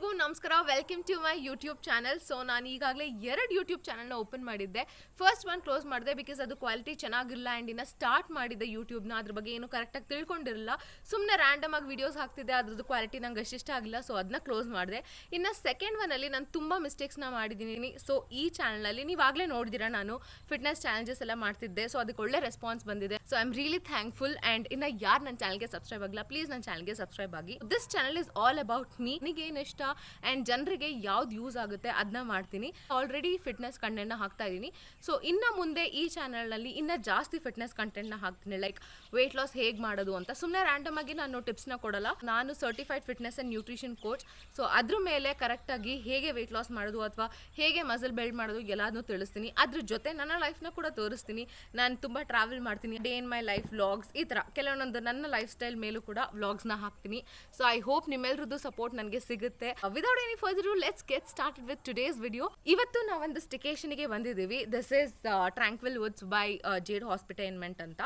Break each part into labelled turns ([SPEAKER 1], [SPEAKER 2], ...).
[SPEAKER 1] ಎಲ್ರಿಗೂ ನಮಸ್ಕಾರ. Welcome to my YouTube channel so ನಾನು ಈಗಾಗಲೇ ಎರಡು ಯೂಟ್ಯೂಬ್ ಚಾನಲ್ನ ಓಪನ್ ಮಾಡಿದ್ದೆ. ಫಸ್ಟ್ ಒನ್ ಕ್ಲೋಸ್ ಮಾಡಿದೆ ಬಿಕಾಸ್ ಅದು ಕ್ವಾಲಿಟಿ ಚೆನ್ನಾಗಿರಲ್ಲ ಆ್ಯಂಡ್ ಇನ್ನು ಸ್ಟಾರ್ಟ್ ಮಾಡಿದ್ದೆ ಯೂಟ್ಯೂಬ್ನ ಅದ್ರ ಬಗ್ಗೆ ಏನು ಕರೆಕ್ಟಾಗಿ ತಿಳ್ಕೊಂಡಿರಲ್ಲ ಸುಮ್ಮನೆ ರ್ಯಾಂಡಮ್ ಆಗಿ ವೀಡಿಯೋಸ್ ಹಾಕ್ತಿದ್ದೆ. ಅದ್ರದ್ದು ಕ್ವಾಲಿಟಿ ನಂಗೆ ಅಷ್ಟಿಷ್ಟ ಆಗಿಲ್ಲ. ಸೊ ಅದನ್ನ ಕ್ಲೋಸ್ ಮಾಡಿದೆ. ಇನ್ನು ಸೆಕೆಂಡ್ ಒನಲ್ಲಿ ನಾನು ತುಂಬ ಮಿಸ್ಟೇಕ್ಸ್ನ ಮಾಡಿದ್ದೀನಿ. ಸೊ ಈ ಚಾನಲಲ್ಲಿ ನೀವಾಗಲೇ ನೋಡಿದಿರಾ ನಾನು ಫಿಟ್ನೆಸ್ ಚಾಲೆಂಜಸ್ ಎಲ್ಲ ಮಾಡ್ತಿದ್ದೆ. ಸೊ ಅದಕ್ಕೆ ಒಳ್ಳೆ ರೆಸ್ಪಾನ್ಸ್ ಬಂದಿದೆ. So I am really thankful and ಇನ್ನು ಯಾರು ನನ್ನ ಚಾನಲ್ಗೆ ಸಬ್ಸ್ಕ್ರೈಬ್ ಆಗಿಲ್ಲ ಪ್ಲೀಸ್ ನನ್ನ ಚಾನಲ್ಗೆ ಸಬ್ಸ್ಕ್ರೈಬ್ ಆಗಿ. This channel is all about me ನಿಗೇನಿಷ್ಟ and ಜನರಿಗೆ ಯಾವ್ದು ಯೂಸ್ ಆಗುತ್ತೆ ಅದನ್ನ ಮಾಡ್ತೀನಿ. ಆಲ್ರೆಡಿ ಫಿಟ್ನೆಸ್ ಕಂಟೆಂಟ್ನ ಹಾಕ್ತಾ ಇದ್ದೀನಿ ಸೊ ಇನ್ನು ಮುಂದೆ ಈ ಚಾನಲ್ನಲ್ಲಿ ಇನ್ನೂ ಜಾಸ್ತಿ ಫಿಟ್ನೆಸ್ ಕಂಟೆಂಟ್ನ ಹಾಕ್ತೀನಿ. ಲೈಕ್ ವೆಯ್ಟ್ ಲಾಸ್ ಹೇಗೆ ಮಾಡೋದು ಅಂತ. ಸುಮ್ಮನೆ ರ್ಯಾಂಡಮ್ ಆಗಿ ನಾನು ಟಿಪ್ಸ್ನ ಕೊಡಲ್ಲ. ನಾನು certified fitness and nutrition coach so ಅದ್ರ ಮೇಲೆ ಕರೆಕ್ಟಾಗಿ ಹೇಗೆ ವೆಯ್ಟ್ ಲಾಸ್ ಮಾಡೋದು ಅಥವಾ ಹೇಗೆ ಮಸಲ್ ಬಿಲ್ಡ್ ಮಾಡೋದು ಎಲ್ಲದನ್ನೂ ತಿಳಿಸ್ತೀನಿ. ಅದ್ರ ಜೊತೆ ನನ್ನ ಲೈಫ್ನ ಕೂಡ ತೋರಿಸ್ತೀನಿ. ನಾನು ತುಂಬ ಟ್ರಾವೆಲ್ ಮಾಡ್ತೀನಿ. Day in my life vlogs ಈ ಥರ. ಕೆಲವೊಂದೊಂದು ನನ್ನ ಲೈಫ್ ಸ್ಟೈಲ್ ಮೇಲೂ ಕೂಡ ವ್ಲಾಗ್ಸ್ನ ಹಾಕ್ತೀನಿ. ಸೊ ಐ ಹೋಪ್ ನಿಮ್ಮೆಲ್ಲರದ್ದು ಸಪೋರ್ಟ್ ನನಗೆ ಸಿಗುತ್ತೆ. Without any further let's get start with today's video ಇವತ್ತು ನಾವು ನಾವೊಂದು ಸ್ಟಿಕೇಶನ್ಗೆ ಬಂದಿದ್ದೀವಿ. This is Tranquil Woods by Jade Hospitainment ಅಂತ.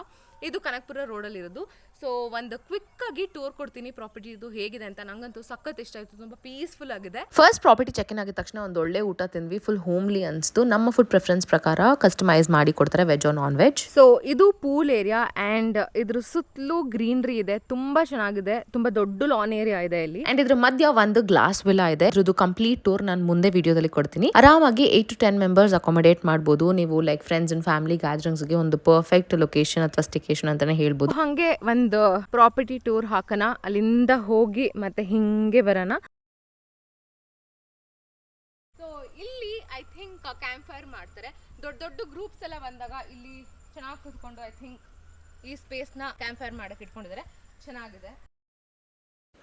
[SPEAKER 1] ಇದು ಕನಕಪುರ ರೋಡಲ್ಲಿ ಇರೋದು. ಸೊ ಒಂದು ಕ್ವಿಕ್ ಆಗಿ ಟೂರ್ ಕೊಡ್ತೀನಿ. ಪ್ರಾಪರ್ಟಿ ಇದು ಹೇಗಿದೆ ಅಂತ ನಂಗಂತೂ ಸಖತ್ ಇಷ್ಟ ಆಯ್ತು. ತುಂಬ ಪೀಸ್ಫುಲ್ ಆಗಿದೆ.
[SPEAKER 2] ಫಸ್ಟ್ ಪ್ರಾಪರ್ಟಿ ಚೆಕ್ ಇನ್ ಆಗಿದ ತಕ್ಷಣ ಒಂದು ಒಳ್ಳೆ ಊಟ ತಿಂದ್ವಿ. ಫುಲ್ ಹೋಮ್ಲಿ ಅನ್ಸ್ತು. ನಮ್ಮ ಫುಡ್ ಪ್ರಿಫರೆನ್ಸ್ ಪ್ರಕಾರ ಕಸ್ಟಮೈಸ್ ಮಾಡಿ ಕೊಡ್ತಾರೆ ವೆಜ್ ನಾನ್ ವೆಜ್
[SPEAKER 1] ಸೊ ಇದು ಪೂಲ್ ಏರಿಯಾ ಅಂಡ್ ಇದ್ರ ಸುತ್ತಲೂ ಗ್ರೀನ್ರಿ ಇದೆ. ತುಂಬಾ ಚೆನ್ನಾಗಿದೆ. ತುಂಬಾ ದೊಡ್ಡ ಲಾನ್ ಏರಿಯಾ ಇದೆ ಇಲ್ಲಿ.
[SPEAKER 2] ಅಂಡ್ ಇದ್ರ ಮಧ್ಯ ಒಂದು ಗ್ಲಾಸ್ ವಿಲಾ ಇದೆ ಇದ್ರದ್ದು ಕಂಪ್ಲೀಟ್ ಟೂರ್ ನಾನು ಮುಂದೆ ವಿಡಿಯೋದಲ್ಲಿ ಕೊಡ್ತೀನಿ. ಆರಾಮಾಗಿ eight to ten members accommodate ಮಾಡಬಹುದು ನೀವು ಲೈಕ್ ಫ್ರೆಂಡ್ಸ್ ಅಂಡ್ ಫ್ಯಾಮಿಲಿ ಗ್ಯಾದರಿಂಗ್ಸ್ಗೆ ಒಂದು ಪರ್ಫೆಕ್ಟ್ ಲೊಕೇಶನ್ ಅಥವಾ ಸ್ಟಿಕೇಶನ್ ಅಂತಾನೆ ಹೇಳ್ಬೋದು.
[SPEAKER 1] ಹಾಗೆ ಒಂದು ಪ್ರಾಪರ್ಟಿ ಟೂರ್ ಹಾಕೋಣ. ಅಲ್ಲಿಂದ ಹೋಗಿ ಮತ್ತೆ ಹಿಂಗೆ ಬರೋಣ. ಇಲ್ಲಿ ಐ ಥಿಂಕ್ ಕ್ಯಾಂಪ್ ಮಾಡ್ತಾರೆ. ದೊಡ್ಡ ದೊಡ್ಡ ಗ್ರೂಪ್ಸ್ ಎಲ್ಲ ಬಂದಾಗ ಇಲ್ಲಿ ಚೆನ್ನಾಗಿ ಕೂತ್ಕೊಂಡು ಐ ಥಿಂಕ್ ಈ ಸ್ಪೇಸ್ನ ಕ್ಯಾಂಪ್ ಫೈರ್ ಮಾಡಕ್ಕೆ ಇಟ್ಕೊಂಡಿದ್ದಾರೆ. ಚೆನ್ನಾಗಿದೆ.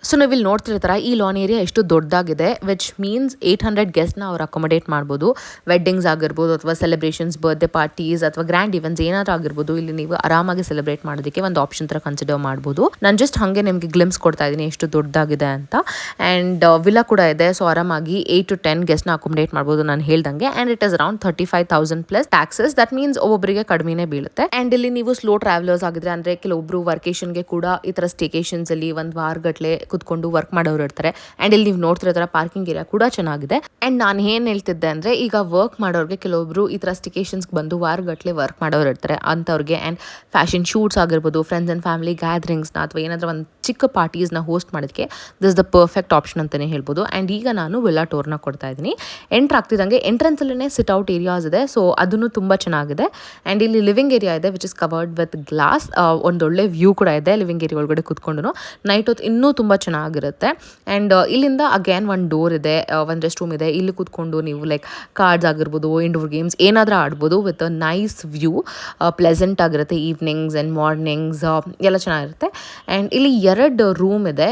[SPEAKER 2] ಸೊ ನೀವು ಇಲ್ಲಿ ನೋಡ್ತಿರ್ತಾರೆ ಈ ಲಾನ್ ಏರಿಯಾ ಎಷ್ಟು ದೊಡ್ಡದಾಗಿದೆ ವಿಚ್ ಮೀನ್ಸ್ ಏಯ್ಟ್ ಹಂಡ್ರೆಡ್ ಗೆಸ್ಟ್ನ ಅವ್ರು ಅಕೊಮೊಡೇಟ್ ಮಾಡ್ಬೋದು. ವೆಡ್ಡಿಂಗ್ಸ್ ಆಗಿರ್ಬೋದು ಅಥವಾ ಸೆಲೆಬ್ರೇಷನ್ಸ್ ಬರ್ತ್ಡೇ ಪಾರ್ಟೀಸ್ ಅಥವಾ ಗ್ರ್ಯಾಂಡ್ ಇವೆಂಟ್ಸ್ ಏನಾದರೂ ಆಗಿರ್ಬೋದು, ಇಲ್ಲಿ ನೀವು ಆರಾಮಾಗಿ ಸೆಲೆಬ್ರೇಟ್ ಮಾಡೋದಕ್ಕೆ ಒಂದು ಆಪ್ಷನ್ ಥರ ಕನ್ಸಿಡರ್ ಮಾಡ್ಬೋದು. ನಾನು ಜಸ್ಟ್ ಹಾಗೆ ನಿಮಗೆ ಗ್ಲಿಮ್ಸ್ ಕೊಡ್ತಾ ಇದ್ದೀನಿ ಎಷ್ಟು ದೊಡ್ಡದಾಗಿದೆ ಅಂತ. ಆ್ಯಂಡ್ ವಿಲಾ ಕೂಡ ಇದೆ ಸೊ ಆರಾಮಾಗಿ ಏಯ್ಟ್ ಟು ಟೆನ್ ಗೆಸ್ಟ್ನ ಅಕೊಮೊಡೇಟ್ ಮಾಡ್ಬೋದು ನಾನು ಹೇಳ್ದಂಗೆ. And it is around thirty five thousand plus taxes that means ಒಬ್ಬೊಬ್ಬರಿಗೆ ಕಡಿಮೆನೇ ಬೀಳುತ್ತೆ. ಆ್ಯಂಡ್ ಇಲ್ಲಿ ನೀವು ಸ್ಲೋ ಟ್ರಾವೆಲರ್ಸ್ ಆಗಿದ್ರೆ, ಅಂದರೆ ಕೆಲವೊಬ್ಬರು ವರ್ಕೇಷನ್ಗೆ ಕೂಡ ಈ ಥರ ಸ್ಟೇಕೇಶನ್ಸ್ ಅಲ್ಲಿ ಒಂದು ವಾರಗಟ್ಲೆ ಕುತ್ಕೊಂಡು ವರ್ಕ್ ಮಾಡೋರು ಇರ್ತಾರೆ. ಆ್ಯಂಡ್ ಇಲ್ಲಿ ನೀವು ನೋಡ್ತಿರೋ ತರ ಪಾರ್ಕಿಂಗ್ ಏರಿಯಾ ಕೂಡ ಚೆನ್ನಾಗಿದೆ. ಆ್ಯಂಡ್ ನಾನು ಏನು ಹೇಳ್ತಿದ್ದೆ ಅಂದರೆ ಈಗ ವರ್ಕ್ ಮಾಡೋರಿಗೆ ಕೆಲವೊಬ್ರು ಈ ಥರ ಸ್ಟಿಕೇಶನ್ಸ್ಗೆ ಬಂದು ವಾರಗಟ್ಟಲೆ ವರ್ಕ್ ಮಾಡೋರು ಇರ್ತಾರೆ ಅಂಥವ್ರಿಗೆ ಆ್ಯಂಡ್ ಫ್ಯಾಷನ್ ಶೂಟ್ಸ್ ಆಗಿರ್ಬೋದು ಫ್ರೆಂಡ್ಸ್ ಆ್ಯಂಡ್ ಫ್ಯಾಮಿಲಿ ಗ್ಯಾದರಿಂಗ್ಸ್ನ ಅಥವಾ ಏನಾದರೂ ಒಂದು ಚಿಕ್ಕ ಪಾರ್ಟೀಸ್ನ ಹೋಸ್ಟ್ ಮಾಡೋದಕ್ಕೆ ದಿಸ್ ದ ಪರ್ಫೆಕ್ಟ್ ಆಪ್ಷನ್ ಅಂತಲೇ ಹೇಳ್ಬೋದು. ಆ್ಯಂಡ್ ಈಗ ನಾನು ವಿಲ್ಲಾ ಟೂರ್ನ ಕೊಡ್ತಾ ಇದ್ದೀನಿ. ಎಂಟ್ರ್ ಆಗ್ತಿದ್ದಂಗೆ ಎಂಟ್ರೆನ್ಸಲ್ಲೇ ಸಿಟ್ ಔಟ್ ಏರಿಯಾಸ್ ಇದೆ. ಸೊ ಅದನ್ನು ತುಂಬ ಚೆನ್ನಾಗಿದೆ. ಆ್ಯಂಡ್ ಇಲ್ಲಿ ಲಿವಿಂಗ್ ಏರಿಯಾ ಇದೆ which is covered with glass ಒಂದೊಳ್ಳೆ ವ್ಯೂ ಕೂಡ ಇದೆ ಲಿವಿಂಗ್ ಏರಿಯಾ ಒಳಗಡೆ ಕುತ್ಕೊಂಡು ನೈಟ್ ಹೊತ್ತು ಇನ್ನೂ ತುಂಬ ಚೆನ್ನಾಗಿರುತ್ತೆ. ಆ್ಯಂಡ್ ಇಲ್ಲಿಂದ ಅಗೇನ್ ಒಂದು ಡೋರ್ ಇದೆ ಒಂದು ರೆಸ್ಟ್ ರೂಮ್ ಇದೆ. ಇಲ್ಲಿ ಕೂತ್ಕೊಂಡು ನೀವು ಲೈಕ್ ಕಾರ್ಡ್ಸ್ ಆಗಿರ್ಬೋದು ಇಂಡೋರ್ ಗೇಮ್ಸ್ ಏನಾದರೂ ಆಡ್ಬೋದು with a nice view pleasant ಆಗಿರುತ್ತೆ ಈವ್ನಿಂಗ್ಸ್ ಆ್ಯಂಡ್ ಮಾರ್ನಿಂಗ್ಸ್ ಎಲ್ಲ ಚೆನ್ನಾಗಿರುತ್ತೆ. ಆ್ಯಂಡ್ ಇಲ್ಲಿ ಎರಡು ರೂಮ್ ಇದೆ.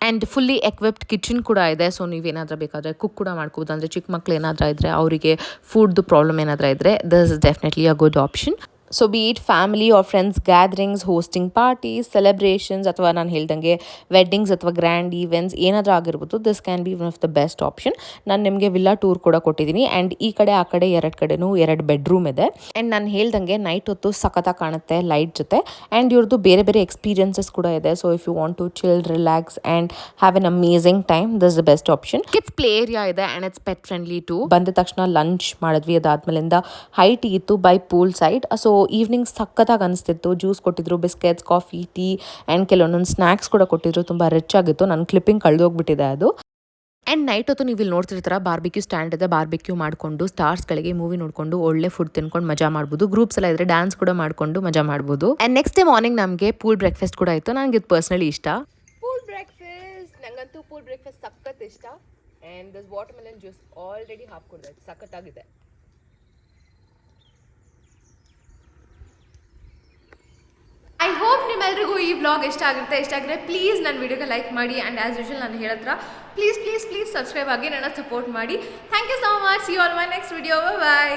[SPEAKER 2] ಆ್ಯಂಡ್ ಫುಲ್ಲಿ ಎಕ್ವಿಪ್ಡ್ ಕಿಚನ್ ಕೂಡ ಇದೆ. ಸೊ ನೀವೇನಾದರೂ ಬೇಕಾದರೆ ಕುಕ್ ಕೂಡ ಮಾಡ್ಕೋಬೋದು. ಅಂದರೆ ಚಿಕ್ಕ ಮಕ್ಕಳು ಏನಾದರೂ ಇದ್ದರೆ ಅವರಿಗೆ ಫುಡ್ದು ಪ್ರಾಬ್ಲಮ್ ಏನಾದರೂ ಇದ್ದರೆ this is definitely a good option so be it family or friends gatherings hosting parties celebrations ಅಥವಾ ನಾನು ಹೇಳ್ದಂಗೆ ವೆಡ್ಡಿಂಗ್ಸ್ ಅಥವಾ ಗ್ರ್ಯಾಂಡ್ ಈವೆಂಟ್ಸ್ ಏನಾದರೂ ಆಗಿರ್ಬೋದು this can be one of the best option ನಾನು ನಿಮಗೆ ವಿಲ್ಲಾ ಟೂರ್ ಕೂಡ ಕೊಟ್ಟಿದ್ದೀನಿ. ಆ್ಯಂಡ್ ಈ ಕಡೆ ಆ ಕಡೆ ಎರಡು ಕಡೆನೂ ಎರಡು ಬೆಡ್ರೂಮ್ ಇದೆ. ಆ್ಯಂಡ್ ನಾನು ಹೇಳ್ದಂಗೆ ನೈಟ್ ಹೊತ್ತು ಸಖತ್ತಾಗಿ ಕಾಣುತ್ತೆ ಲೈಟ್ ಜೊತೆ. ಆ್ಯಂಡ್ ಇವ್ರದ್ದು ಬೇರೆ ಬೇರೆ ಎಕ್ಸ್ಪೀರಿಯನ್ಸಸ್ ಕೂಡ ಇದೆ. So if you want to chill relax and have an amazing time this the best option it's play area ಇದೆ and it's pet friendly to ಬಂದ ತಕ್ಷಣ ಲಂಚ್ ಮಾಡಿದ್ವಿ. ಅದಾದ್ಮೇಲಿಂದ ಹೈ ಟೀ ಇತ್ತು by pool side so evening ಸಖತ್ತಾಗಿ ಅನಿಸ್ತಿತ್ತು. Juice ಕೊಟ್ಟಿದ್ರು biscuits coffee tea and ಕೆಲವೊಂದೊಂದು ಸ್ನ್ಯಾಕ್ಸ್ ಕೂಡ ಕೊಟ್ಟಿದ್ರು. ತುಂಬ ರಿಚ್ ಆಗಿತ್ತು. ನನ್ನ ಕ್ಲಿಪ್ಪಿಂಗ್ ಕಳೆದೋಗ್ಬಿಟ್ಟಿದೆ ಅದು. ಆ್ಯಂಡ್ ನೈಟ್ ಹೊತ್ತು ನೀವು ಇಲ್ಲಿ ನೋಡ್ತಿರ್ತಾರ ಬಾರ್ಬಿಕ್ಯೂ ಸ್ಟ್ಯಾಂಡ್ ಇದೆ. ಬಾರ್ಬಿಕ್ಯೂ ಮಾಡಿಕೊಂಡು ಸ್ಟಾರ್ಸ್ಗಳಿಗೆ ಮೂವಿ ನೋಡಿಕೊಂಡು, ಒಳ್ಳೆ ಫುಡ್ ತಿನ್ಕೊಂಡು ಮಜಾ ಮಾಡ್ಬೋದು. ಗ್ರೂಪ್ಸ್ ಎಲ್ಲ ಇದ್ರೆ ಡ್ಯಾನ್ಸ್ ಕೂಡ ಮಾಡಿಕೊಂಡು ಮಜಾ ಮಾಡ್ಬೋದು. ಆ್ಯಂಡ್ ನೆಕ್ಸ್ಟ್ ಡೇ ಮಾರ್ನಿಂಗ್ ನಮಗೆ ಪೂಲ್ ಬ್ರೇಕ್ಫಾಸ್ಟ್ ಕೂಡ ಇತ್ತು. ನನಗೆ ಇದು ಪರ್ಸ್ನಲಿ ಇಷ್ಟ.
[SPEAKER 1] ಪೂಲ್ ಬ್ರೇಕ್ಫಾಸ್ಟ್ ನನಗಂತೂ ಪೂಲ್ ಬ್ರೇಕ್ಫಾಸ್ಟ್ ಸಖತ್ ಇಷ್ಟ. And this watermelon juice already half ಕುಡಿದೆ. ಸಖತ್ತಾಗಿದೆ ಐ ಹೋಪ್ ನಿಮ್ಮೆಲ್ರಿಗೂ ಈ ಬ್ಲಾಗ್ ಇಷ್ಟ ಆಗುತ್ತೆ ಇಷ್ಟ ಆಗಿದ್ರೆ ಪ್ಲೀಸ್ ನನ್ನ ವಿಡಿಯೋಗೆ ಲೈಕ್ ಮಾಡಿ ಆ್ಯಂಡ್ ಆ್ಯಸ್ ಯೂಶಲ್ ನಾನು ಹೇಳತ್ರ ಪ್ಲೀಸ್ ಪ್ಲೀಸ್ ಪ್ಲೀಸ್ ಸಬ್ಸ್ಕ್ರೈಬ್ ಆಗಿ ನನ್ನ ಸಪೋರ್ಟ್ ಮಾಡಿ. Thank you so much you all my next video bye